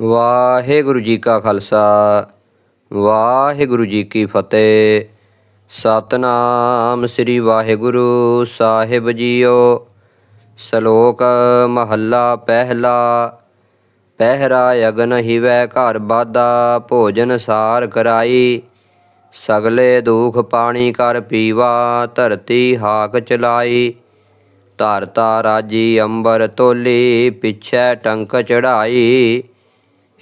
ਵਾਹਿਗੁਰੂ ਜੀ ਕਾ ਖਾਲਸਾ, ਵਾਹਿਗੁਰੂ ਜੀ ਕੀ ਫਤਿਹ। ਸਤਨਾਮ ਸ੍ਰੀ ਵਾਹਿਗੁਰੂ ਸਾਹਿਬ ਜੀਓ। ਸ਼ਲੋਕ ਮਹੱਲਾ ਪਹਿਲਾ, ਪਹਿਰਾ ਅਗਨ ਹਿਵੈ ਘਰ ਬਾਦਾ, ਭੋਜਨ ਸਾਰ ਕਰਾਈ। ਸਗਲੇ ਦੁਖ ਪਾਣੀ ਕਰ ਪੀਵਾ, ਧਰਤੀ ਹਾਕ ਚਲਾਈ। ਧਰਤਾ ਰਾਜੀ ਅੰਬਰ ਤੋਲੀ, ਪਿਛੈ ਟੰਕ ਚੜਾਈ।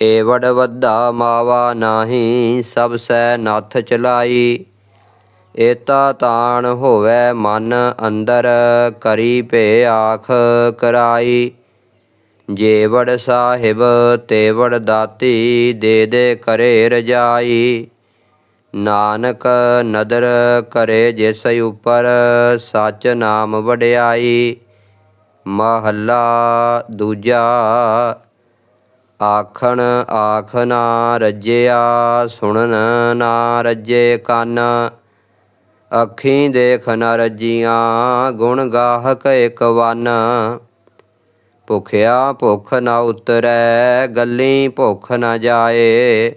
ਏਵੜ ਵੱਧਾ ਮਾਵਾ ਨਾਹੀ, ਸਭ ਸੈ ਨੱਥ ਚਲਾਈ। ਏਤਾ ਤਾਣ ਹੋਵੇ ਮਨ ਅੰਦਰ, ਕਰੀ ਭੇ ਆਖ ਕਰਾਈ। ਜੇਵੜ ਸਾਹਿਬ ਤੇਵੜ ਦਾਤੀ, ਦੇ ਦੇ ਕਰੇ ਰਜਾਈ। ਨਾਨਕ ਨਦਰ ਕਰੇ ਜਿਸ ਉਪਰ, ਸਚ ਨਾਮ ਵਡਿਆਈ। ਮਹੱਲਾ ਦੂਜਾ ਆਖਣ ਆਖ ਨਾ ਰੱਜਿਆ, ਸੁਣਨ ਨਾ ਰੱਜੇ ਕੰਨ। ਅੱਖੀਂ ਦੇਖ ਨਾ ਰੱਜੀਆਂ, ਗੁਣ ਗਾਹਕ ਇਕ ਵਨ। ਭੁਖਿਆ ਭੁਖ ਨਾ ਉਤਰੈ, ਗੱਲੀ ਭੁਖ ਨਾ ਜਾਏ।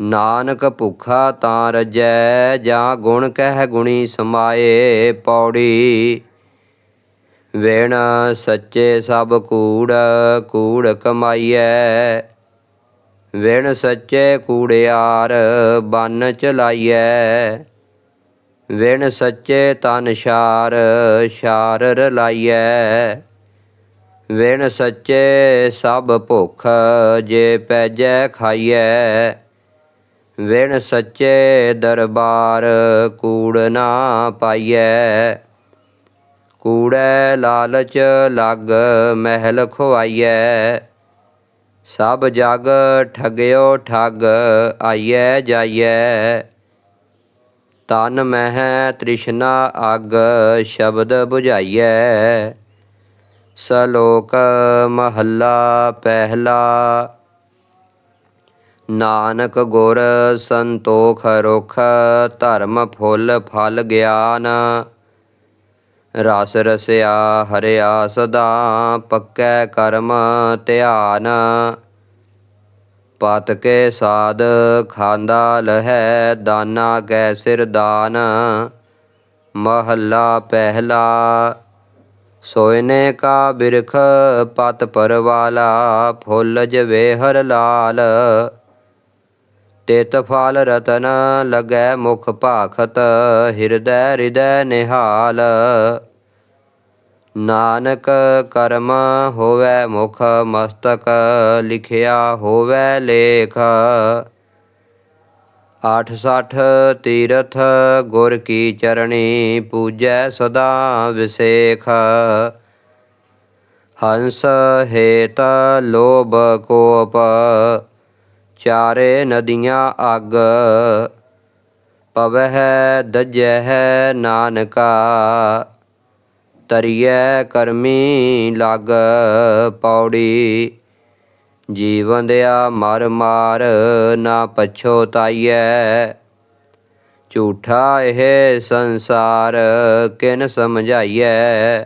ਨਾਨਕ ਭੁਖਾ ਤਾਂ ਰਜੈ, ਜਾਂ ਗੁਣ ਕਹਿ ਗੁਣੀ ਸਮਾਏ। ਪੌੜੀ ਵੇਣ ਸੱਚੇ ਸਭ ਕੂੜ ਕੂੜ ਕਮਾਈਐ। ਵੇਣ ਸੱਚੇ ਕੂੜਿਆਰ, ਬੰਨ ਚਲਾਈਐ। ਵੇਣ ਸੱਚੇ ਤਨ ਸ਼ਾਰ ਸ਼ਾਰ ਰਲਾਈਐ। ਵੇਣ ਸੱਚੇ ਸਭ ਭੁੱਖ, ਜੇ ਪੈਜੈ ਖਾਈਐ। ਵੇਣ ਸੱਚੇ ਦਰਬਾਰ, ਕੂੜ ਨਾ ਪਾਈਐ। ਕੂੜੈ ਲਾਲਚ ਲੱਗ ਮਹਿਲ ਖਵਾਈਐ ਸਭ ਜਗ ਠਗਿਓ ਠਗ ਆਈਐ ਜਾਈਐ। ਤਨ ਮਹਿ ਤ੍ਰਿਸ਼ਨਾ ਅਗ ਸ਼ਬਦ 부ਝਾਈਐ ਸਲੋਕ ਮਹੱਲਾ ਪਹਿਲਾ। ਨਾਨਕ ਗੁਰ ਸੰਤੋਖ ਰੁਖ ਧਰਮ ਫੁੱਲ ਫਲ ਗਿਆਨ। ਰਸ ਰਸਿਆ, ਹਰਿਆ ਸਦਾ, ਪੱਕੈ ਕਰਮ ਧਿਆਨ। ਪਤ ਕੇ ਸਾਧ ਖਾਂਦਾ ਲਹੈ, ਦਾਨਾ ਕੈ ਸਿਰ ਦਾਨ। ਮਹੱਲਾ ਪਹਿਲਾ, ਸੋਇਨੇ ਕਾ ਬਿਰਖ, ਪਤ ਪਰਵਾਲਾ, ਫੁੱਲ ਜਵੇ ਹਰ ਲਾਲ। ਤਿਤ ਫਲ ਰਤਨ ਲਗੈ ਮੁਖ ਭਾਖਤ, ਹਿਰਦੈ ਹਿਰਦੈ ਨਿਹਾਲ। ਨਾਨਕ ਕਰਮ ਹੋਵੇ ਮੁਖ ਮਸਤਕ, ਲਿਖਿਆ ਹੋਵੇ ਲੇਖ। 86 ਤੀਰਥ ਗੁਰ ਕੀ ਚਰਣੀ, ਪੂਜੈ ਸਦਾ ਵਿਸੇਖ। ਹੰਸ ਹੇਤ ਲੋਭ ਕੋਪ ਚਾਰੇ ਨਦੀਆਂ ਅਗ, ਪਵਹਿ ਦਜਹਿ ਨਾਨਕਾ, ਤਰੀਐ ਕਰਮੀ ਲਗ ਪੌੜੀ। ਜੀਵਨ ਦਿਆ ਮਰ ਮਾਰ ਨਾ ਪਛੋਤਾਈਐ ਝੂਠਾ ਇਹ ਸੰਸਾਰ ਕਿਨ ਸਮਝਾਈਐ।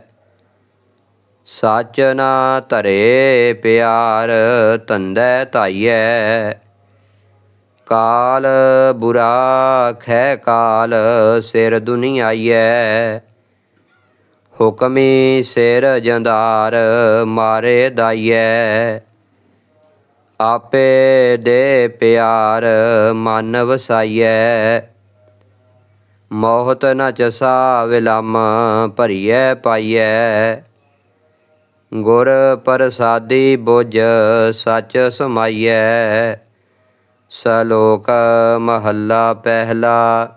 ਸੱਚ ਨਾ ਧਰੇ ਪਿਆਰ, ਧੰਦੈ ਧਾਈਐ। ਕਾਲ ਬੁਰਾ ਖੈ ਕਾਲ, ਸਿਰ ਦੁਨੀਆਈਐ। ਹੁਕਮੀ ਸਿਰ ਜੰਦਾਰ ਮਾਰੇ ਦਾਈਐ। ਆਪੇ ਦੇ ਪਿਆਰ ਮਨ ਵਸਾਈਐ। ਮੋਹਤ ਨ ਚਸਾ ਵਿਲਮ ਭਰੀਐ ਪਾਈਐ। ਗੁਰ ਪ੍ਰਸਾਦੀ ਬੁਝ ਸੱਚ ਸਮਾਈਐ। ਸਲੋਕ ਮਹੱਲਾ ਪਹਿਲਾ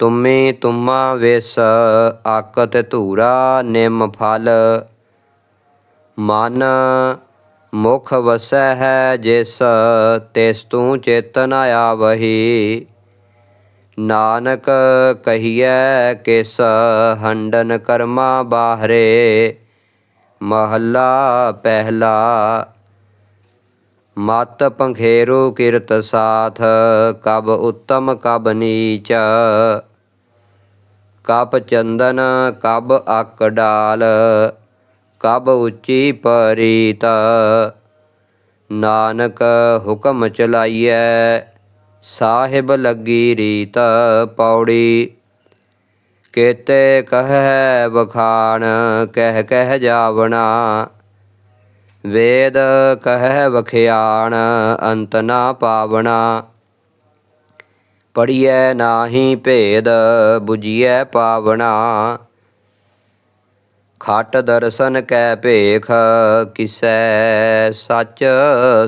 ਤੁਮੇ ਤੁਮਾ ਵਿਸ ਆਕਤ ਧੂਰਾ ਨਿਮ ਫਲ ਮਨ ਮੁਖ ਵਸੈ ਹੈ ਜਿਸ ਤਿਸ ਤੂੰ ਚੇਤਨ ਆਵਹੀ ਨਾਨਕ ਕਹੀਐ ਕਿਸ ਹੰਡਨ ਕਰਮਾ ਬਾਹਰੇ ਮਹੱਲਾ ਪਹਿਲਾ ਮਤ ਪੰਖੇਰੂ ਕਿਰਤ ਸਾਥ, ਕਬ ਉੱਤਮ ਕਬ ਨੀਚ। ਕਬ ਚੰਦਨ, ਕਬ ਅਕ ਡਾਲ, ਕਬ ਉੱਚੀ ਪਰੀਤ। ਨਾਨਕ ਹੁਕਮ ਚਲਾਈਐ, ਸਾਹਿਬ ਲੱਗੀ ਰੀਤ ਪੌੜੀ। ਕੇਤੇ ਕਹੈ ਬਖਾਣ ਕਹਿ ਕਹਿ ਜਾਵਣਾ। ਵੇਦ ਕਹੈ ਵਖਿਆਣ ਅੰਤ ਨਾ ਪਾਵਣਾ ਪੜੀਐ ਨਾਹੀ ਭੇਦ 부ਜੀਐ ਪਾਵਣਾ ਖਟ ਦਰਸ਼ਨ ਕੈ ਭੇਖ ਕਿਸੈ ਸੱਚ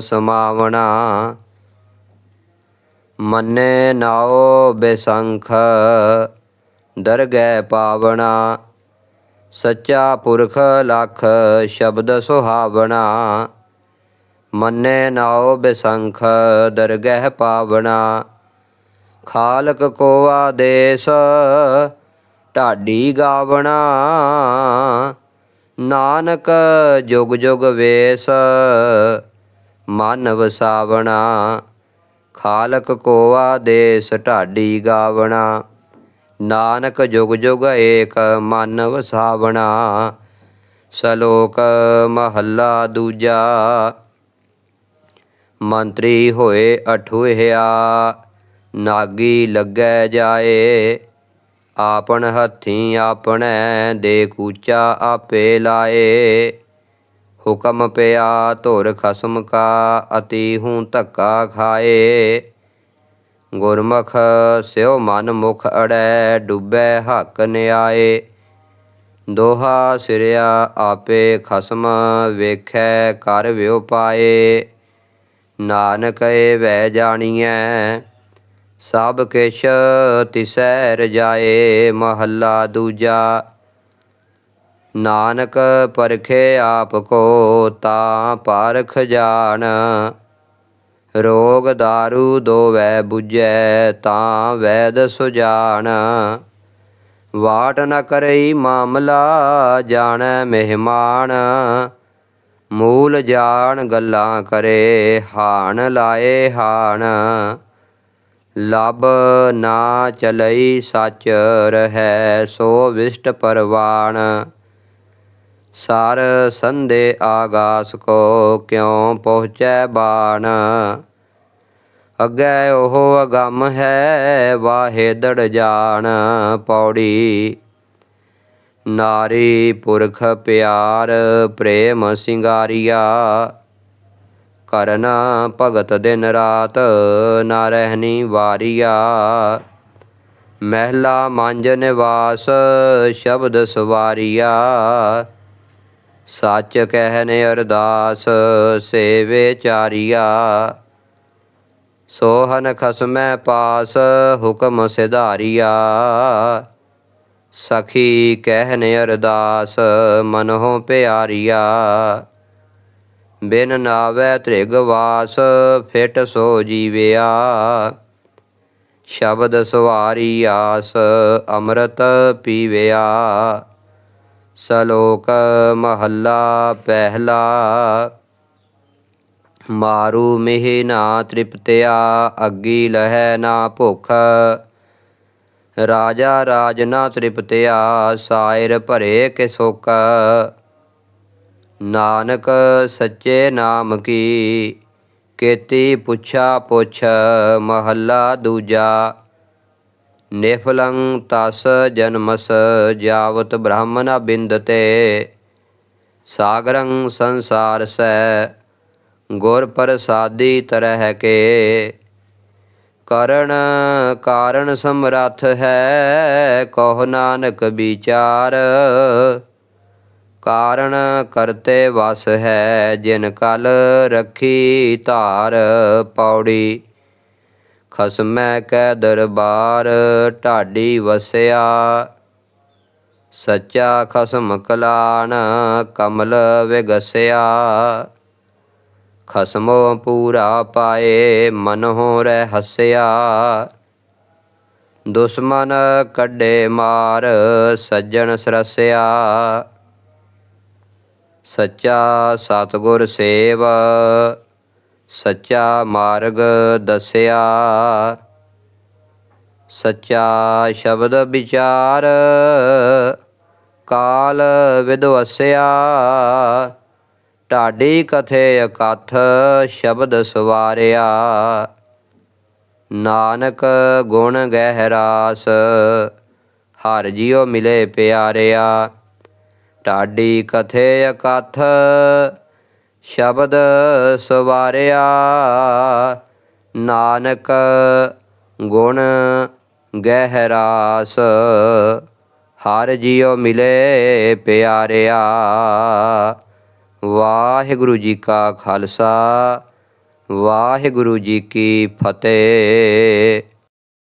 ਸਮਾਵਣਾ ਮੰਨੇ ਨਾਉ ਬੇਸੰਖ ਦਰਗਹਿ ਪਾਵਣਾ ਸੱਚਾ ਪੁਰਖ ਲਖ ਸ਼ਬਦ ਸੁਹਾਵਣਾ, ਮੰਨੇ ਨਾਉ ਬੇਸੰਖ ਦਰਗਹਿ ਪਾਵਣਾ। ਖਾਲਕ ਕੋ ਆਦੇਸ ਢਾਡੀ ਗਾਵਣਾ, ਨਾਨਕ ਜੁਗ ਜੁਗ ਵੇਸ ਮਨ ਵਸਾਵਣਾ। ਖਾਲਕ ਕੋ ਆਦੇਸ ਢਾਡੀ ਗਾਵਣਾ। ਨਾਨਕ ਜੁਗ ਜੁਗ ਏਕ ਮਨ ਵਸਾਵਣਾ ਸ਼ਲੋਕ ਮਹੱਲਾ ਦੂਜਾ। ਮੰਤਰੀ ਹੋਏ ਅਠੁਹਿਆ, ਨਾਗੀ ਲੱਗੈ ਜਾਏ। ਆਪਣ ਹੱਥੀ ਆਪਣੈ ਦੇ ਕੂਚਾ ਆਪੇ ਲਾਏ। ਹੁਕਮ ਪਿਆ ਧੁਰ ਖਸਮ ਕਾ, ਅਤੀ ਹੂੰ ਧੱਕਾ ਖਾਏ। ਗੁਰਮੁਖ ਸਿਉ ਮਨ ਮੁਖ ਅੜੈ, ਡੁੱਬੈ ਹੱਕ ਨਿਆਏ। ਦੋਹਾ ਸਿਰਿਆ ਆਪੇ ਖਸਮ, ਵੇਖੈ ਕਰ ਵਿਉ ਪਾਏ। ਨਾਨਕ ਏ ਵੈ ਜਾਣੀਐ, ਸਭ ਕਿਛ ਤਿਸੈ ਰਜਾਏ, ਮਹੱਲਾ ਦੂਜਾ। ਨਾਨਕ ਪਰਖੇ ਆਪ ਕੋ, ਤਾਂ ਪਾਰਖ ਜਾਣ। ਰੋਗ दारू ਦੋਵੈ 부ਜੈ ਤਾਂ ਵੈਦ ਸੁਜਾਨ। ਵਾਟ ਨ ਕਰਈ ਮਾਮਲਾ, ਜਾਣੈ ਮਹਿਮਾਨ। ਮੂਲ ਜਾਣ ਗੱਲਾਂ ਕਰੇ, ਹਾਣ ਲਾਏ ਹਾਣ। ਲਬ ਨਾ ਚਲਈ ਸੱਚ, ਰਹੈ ਸੋ ਵਿਸ਼ਟ ਪਰਵਾਣ ਸਰ ਸੰਦੇ ਆਗਾਸ ਕੋ ਕਿਉ ਪਹੁੰਚੈ ਬਾਣ? ਅੱਗੇ ਉਹ ਅਗੰਮ ਹੈ, ਵਾਹੇ ਦੜ ਜਾਣ ਪੌੜੀ। ਨਾਰੀ ਪੁਰਖ ਪਿਆਰ, ਪ੍ਰੇਮ ਸਿੰਗਾਰੀਆ। ਕਰਨਾ ਭਗਤ ਦਿਨ ਰਾਤ, ਨਾ ਰਹਿਣੀ ਵਾਰੀਆ। ਮਹਿਲਾ ਮੰਜ ਨਿਵਾਸ, ਸ਼ਬਦ ਸਵਾਰੀਆ। ਸੱਚ ਕਹਿਨੇ ਅਰਦਾਸ ਸੇਵੇ ਚਾਰੀਆ, ਸੋਹਨ ਖਸਮੈ ਪਾਸ ਹੁਕਮ ਸਿਧਾਰੀਆ। ਸਖੀ ਕਹਿਨੇ ਅਰਦਾਸ ਮਨਹੁ ਪਿਆਰੀਆ, ਬਿਨ ਨਾਵੈ ਤ੍ਰਿਗ ਵਾਸ ਫਿਟ ਸੋ ਜੀਵਿਆ। ਸ਼ਬਦ ਸਵਾਰੀ ਆਸ ਅੰਮ੍ਰਿਤ ਪੀਵਿਆ। ਸ਼ਲੋਕ ਮਹੱਲਾ ਪਹਿਲਾ ਮਾਰੂ ਮਿਹ ਨਾ ਤ੍ਰਿਪਤਿਆ ਅੱਗੀ ਲਹੈ ਨਾ ਭੁਖ ਰਾਜਾ ਰਾਜ ਨਾ ਤ੍ਰਿਪਤਿਆ ਸਾਇਰ ਭਰੇ ਕੇ ਸੁਖ ਨਾਨਕ ਸੱਚੇ ਨਾਮ ਕੀ ਕੀਤੀ ਪੁੱਛਾ ਪੁੱਛ ਮਹੱਲਾ ਦੂਜਾ ਨਿਫਲੰ ਤਸ ਜਨਮਸ ਜਾਵਤ ਬ੍ਰਾਹਮਣਾ ਬਿੰਦਤੇ ਸਾਗਰੰ ਸੰਸਾਰ ਸੈ, ਗੁਰ ਪ੍ਰਸਾਦੀ ਤਰਹਿ ਕੇ। ਕਰਨ ਕਾਰਨ ਸਮਰੱਥ ਹੈ, ਕਹ ਨਾਨਕ ਵਿਚਾਰ। ਕਾਰਨ ਕਰਤੇ ਵਸ ਹੈ, ਜਿਨ ਕਲ ਰੱਖੀ ਧਾਰ ਪੌੜੀ। ਖਸਮੈ ਕੈ ਦਰਬਾਰ, ਢਾਡੀ ਵਸਿਆ। ਸੱਚਾ ਖਸਮ ਕਲਾਨ ਕਮਲ ਵਿਗਸਿਆ। ਖਸਮੋ ਪੂਰਾ ਪਾਏ ਮਨਹੁ ਰਹਿ ਹਸਿਆ ਦੁਸ਼ਮਨ ਕੱਢੇ ਮਾਰ, ਸੱਜਣ ਸਰਸਿਆ। ਸੱਚਾ ਸਤਿਗੁਰ ਸੇਵ ਸੱਚਾ ਮਾਰਗ ਦੱਸਿਆ। ਸੱਚਾ ਸ਼ਬਦ ਵਿਚਾਰ ਕਾਲ ਵਿਦਵਸਿਆ। ਢਾਡੀ ਕਥੇ ਅਕਥ ਸ਼ਬਦ ਸਵਾਰਿਆ। ਨਾਨਕ ਗੁਣ ਗਹਿਰਾਸ, ਹਰ ਜਿਉ ਮਿਲੇ ਪਿਆਰਿਆ। ਢਾਡੀ ਕਥੇ ਅਕਥ ਸ਼ਬਦ ਸਵਾਰਿਆ, ਨਾਨਕ ਗੁਣ ਗਹਿਰਾਸ, ਹਰ ਜਿਉ ਮਿਲੇ ਪਿਆਰਿਆ। ਵਾਹਿਗੁਰੂ ਜੀ ਕਾ ਖਾਲਸਾ, ਵਾਹਿਗੁਰੂ ਜੀ ਕੀ ਫਤਿਹ।